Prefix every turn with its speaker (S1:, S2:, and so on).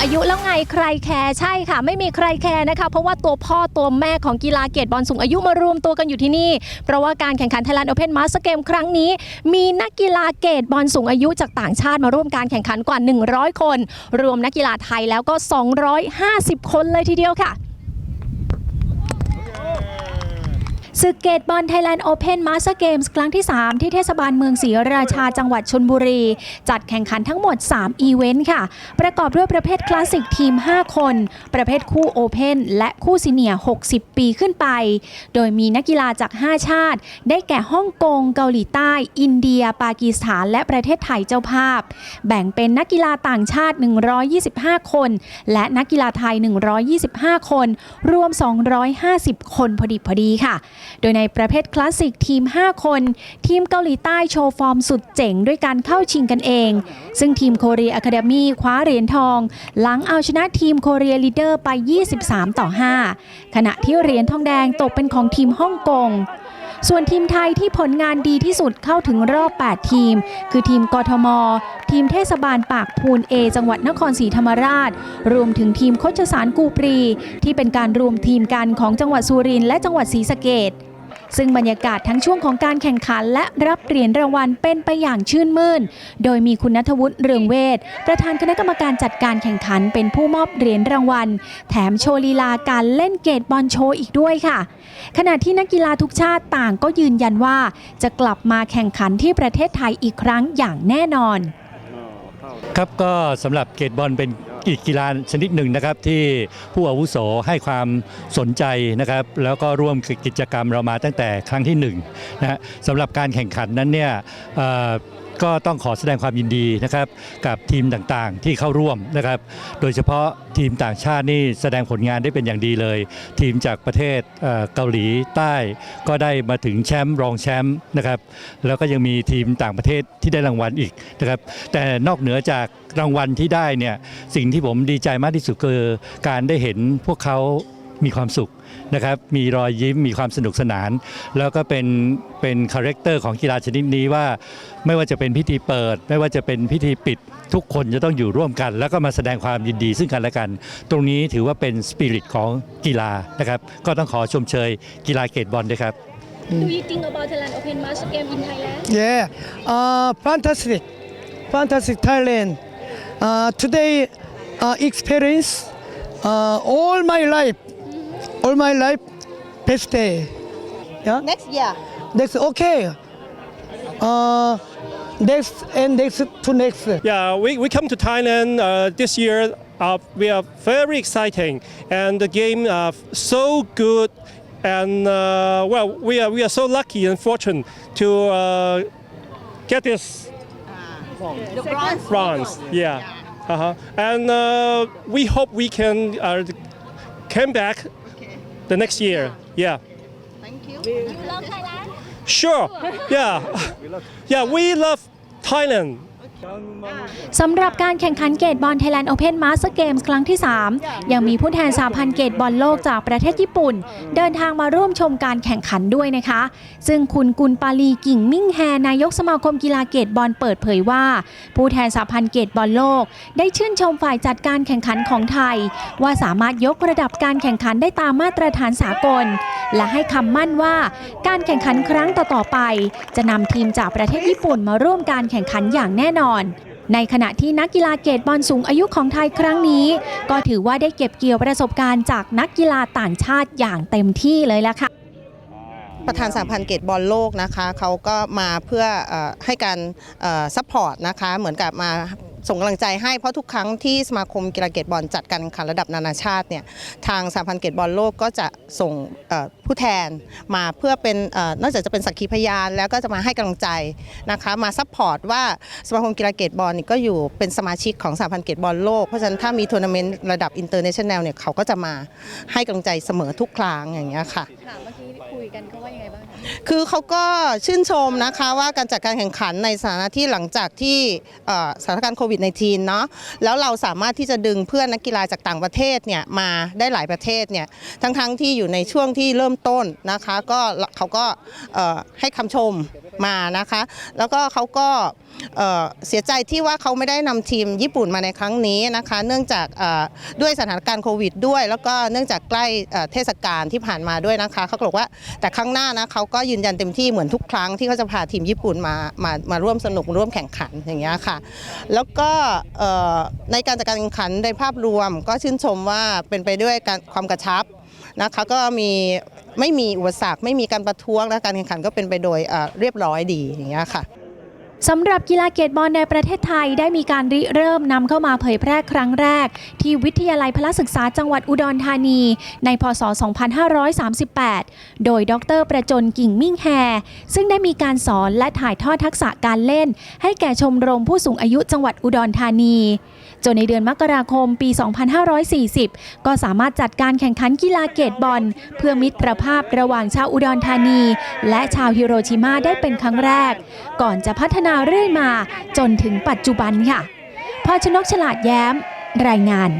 S1: อายุแล้วไงใครแคร์ใช่ค่ะ ไม่มีใครแคร์นะคะ เพราะว่าตัวพ่อตัวแม่ของกีฬาเกตบอลสูงอายุมารวมตัวกันอยู่ที่นี่ เพราะว่าการแข่งขันไทยแลนด์โอเพ่นมาสเกมครั้งนี้ มีนักกีฬาเกตบอลสูงอายุจากต่างชาติมาร่วมการแข่งขันกว่า 100 คน รวมนักกีฬาไทยแล้วก็ 250 คนเลยทีเดียวค่ะ ศึกเกตบอลไทยแลนด์โอเพนมาสเตอร์เกมส์ครั้งที่ 3 ที่เทศบาลเมืองศรีราชาจังหวัดชนบุรี จัดแข่งขันทั้งหมด 3 อีเวนต์ค่ะ ประกอบด้วยประเภทคลาสสิกทีม 5 คน ประเภทคู่โอเพนและคู่ซีเนียร์60 ปีขึ้นไป โดยมีนักกีฬาจาก 5 ชาติ ได้แก่ฮ่องกง เกาหลีใต้ อินเดีย ปากีสถาน และประเทศไทยเจ้าภาพ แบ่งเป็นนักกีฬาต่างชาติ 125 คน และนักกีฬาไทย 125 คน รวม 250 คนพอดีพอดีค่ะโดยในประเภทคลาสสิกทีม 5 คน ทีมเกาหลีใต้โชว์ฟอร์มสุดเจ๋งด้วยการเข้าชิงกันเอง ซึ่งทีมโคเรียอะคาเดมี่คว้าเหรียญทอง หลังเอาชนะทีมโคเรียลีดเดอร์ไป 23 ต่อ 5 ขณะที่เหรียญทองแดงตกเป็นของทีมฮ่องกง ส่วนทีมไทยที่ผลงานดีที่สุดเข้าถึงรอบ 8 ทีม คือทีมกทม ทีมเทศบาลปากพูนเอจังหวัดนครศรีธรรมราช รวมถึงทีมโคชสารกูปรี ที่เป็นการรวมทีมกันของจังหวัดสุรินทร์และจังหวัดศรีสะเกด ซึ่งบรรยากาศทั้งช่วงของการแข่งขันและรับเหรียญรางวัลเป็นไปอย่างชื่นมื่น โดยมีคุณนัทวุฒิเรืองเวทประธานคณะกรรมการจัดการแข่งขันเป็นผู้มอบเหรียญรางวัล แถมโชว์ลีลาการเล่นเกตบอลโชว์อีกด้วยค่ะ ขณะที่นักกีฬาทุกชาติต่างก็ยืนยันว่า จะกลับมาแข่งขันที่ประเทศไทยอีกครั้งอย่างแน่นอน
S2: ครับก็สำหรับเกตบอลเป็น อีกกีฬาชนิดหนึ่งนะครับที่ผู้อาวุโสให้ความสนใจนะครับ แล้วก็ร่วมกิจกรรมเรามาตั้งแต่ครั้งที่หนึ่งนะฮะสำหรับการแข่งขันนั้นเนี่ย ก็ต้องขอแสดงความยินดีนะครับ กับทีมต่างๆที่เข้าร่วมนะครับ โดยเฉพาะทีมต่างชาตินี่แสดงผลงานได้เป็นอย่างดีเลย ทีมจากประเทศเกาหลีใต้ ก็ได้มาถึงแชมป์รองแชมป์นะครับแล้วก็ยังมีทีมต่างประเทศที่ได้รางวัลอีกนะครับแต่นอกเหนือจากรางวัลที่ได้เนี่ยสิ่งที่ผมดีใจมากที่สุดคือการได้เห็นพวกเขา มีความสุขนะครับ มีรอยยิ้ม มีความสนุกสนาน แล้วก็เป็นเป็นคาแรคเตอร์ของกีฬาชนิดนี้ว่า ไม่ว่าจะเป็นพิธีเปิด ไม่ว่าจะเป็นพิธีปิด ทุกคนจะต้องอยู่ร่วมกัน แล้วก็มาแสดงความยินดีซึ่งกันและกัน ตรงนี้ถือว่าเป็นสปิริตของกีฬานะครับ ก็ต้องขอชมเชยกีฬาเกตบอลด้วยครับ
S1: Do you think about Thailand Open Master Game in Thailand
S3: Yeah, uh, fantastic, fantastic Thailand. Uh, today, uh, experience uh, all my life, all my life, best day. Yeah,
S4: Next year.
S3: next okay. Uh, next and next to next.
S5: Yeah, we, we come to Thailand uh, this year. Uh, we are very exciting, and the game uh, so good, and uh, well, we are we are so lucky and fortunate to uh, get this
S4: The bronze.
S5: bronze. Yeah, uh-huh. and uh, we hope we can uh, come back the next year. Yeah.
S4: Thank you. You love Thailand?
S5: Sure. Yeah. Yeah, we love Thailand.
S1: สำหรับการแข่งขันเกตบอล Thailand Open Master Games ครั้งที่ 3 ยังมีผู้แทนสาพันธ์เกตบอลโลกจากประเทศญี่ปุ่น เดินทางมาร่วมชมการแข่งขันด้วยนะคะ ซึ่งคุณกุลปาลีกิ่งมิ่งแฮนายกสมาคมกีฬาเกตบอลเปิดเผยว่า ผู้แทนสาพันธ์เกตบอลโลก ได้ชื่นชมฝ่ายจัดการแข่งขันของไทย ว่าสามารถยกระดับการแข่งขันได้ตามมาตรฐานสากล และให้คำมั่นว่า การแข่งขันครั้งต่อๆไป จะนำทีมจากประเทศญี่ปุ่นมาร่วมการแข่งขันอย่างแน่นอนในขณะที่นักกีฬาเกตบอลสูงอายุของไทยครั้งนี้ ก็ถือว่าได้เก็บเกี่ยวประสบการณ์จากนักกีฬาต่างชาติอย่างเต็มที่เลยละค่ะ
S4: ประธานสหพันธ์เกตบอลโลกนะคะเขาก็มาเพื่ออให้การซัพพอร์ตนะคะเหมือนกับมา ส่งกำลังใจให้เพราะทุกครั้งที่สมาคมกีฬาเกตบอลจัดการแข่งขันระดับนานาชาติเนี่ยทางสหพันธ์เกตบอลโลกก็จะส่งผู้แทนมาเพื่อเป็นนอกจากจะเป็นสักขีพยาน แล้วก็จะมาให้กำลังใจนะคะมาซัพพอร์ตว่าสมาคมกีฬาเกตบอลนี่ก็อยู่เป็นสมาชิกของสหพันธ์เกตบอลโลกเพราะฉะนั้นถ้ามีทัวร์นาเมนต์ระดับอินเตอร์เนชั่นแนลเนี่ยเขาก็จะมาให้กำลังใจเสมอทุกครั้งอย่างเงี้ยค่ะ
S1: ค่ะ เมื่อกี้คุยกันเขาว่ายังไงบ้าง
S4: คือเขาก็ชื่นชมนะคะว่าการจัดการแข่งขันในสถานที่หลังจากที่เอ่อสถานการณ์โควิด -19 เนาะแล้วเราสามารถที่จะดึงเพื่อนนักกีฬาจากต่างประเทศเนี่ยมาได้หลายประเทศเนี่ยทั้งๆที่อยู่ในช่วงที่เริ่มต้นนะคะก็เขาก็เอ่อให้คำชมมานะคะ แล้วก็เขาก็เเสียใจที่ว่าเขาไม่ได้นำทีมญี่ปุ่นมาในครั้งนี้นะคะ เนื่องจากด้วยสถานการณ์โควิด ด้วย แล้วก็เนื่องจากใกล้เทศกาลที่ผ่านมาด้วยนะคะเขาบอกว่าแต่ครั้งหน้านะเขาก็ยืนยันเต็มที่เหมือนทุกครั้งที่เขาจะพาทีมญี่ปุ่นมามามาร่วมสนุกร่วมแข่งขันอย่างเงี้ยค่ะ แล้วก็ในการจัดการแข่งขันในภาพรวม ก็ชื่นชมว่าเป็นไปด้วยการความกระชับนะคะก็มีไม่มีอุปสรรคไม่มีการประท้วงและการแข่งขันก็เป็นไปโดยเรียบร้อยดีอย่างเงี้ยค่ะ
S1: สำหรับกีฬาเกตบอลในประเทศไทยได้มีการริเริ่มนำเข้ามาเผยแพร่ครั้งแรก ที่วิทยาลัยพละศึกษาจังหวัดอุดรธานี ในพศ 2538 โดยดรประจนกิ่งมิ่งแฮ ซึ่งได้มีการสอนและถ่ายทอดทักษะการเล่น ให้แก่ชมรมผู้สูงอายุจังหวัดอุดรธานี จนในเดือนมกราคมปี 2540 ก็สามารถจัดการแข่งขันกีฬาเกตบอล เพื่อมิตรภาพระหว่างชาวอุดรธานี และชาวฮิโรชิมาได้เป็นครั้งแรก ก่อนจะพัฒนาเรื่อยมาจนถึงปัจจุบันค่ะพาชนกฉลาดแย้ม รายงาน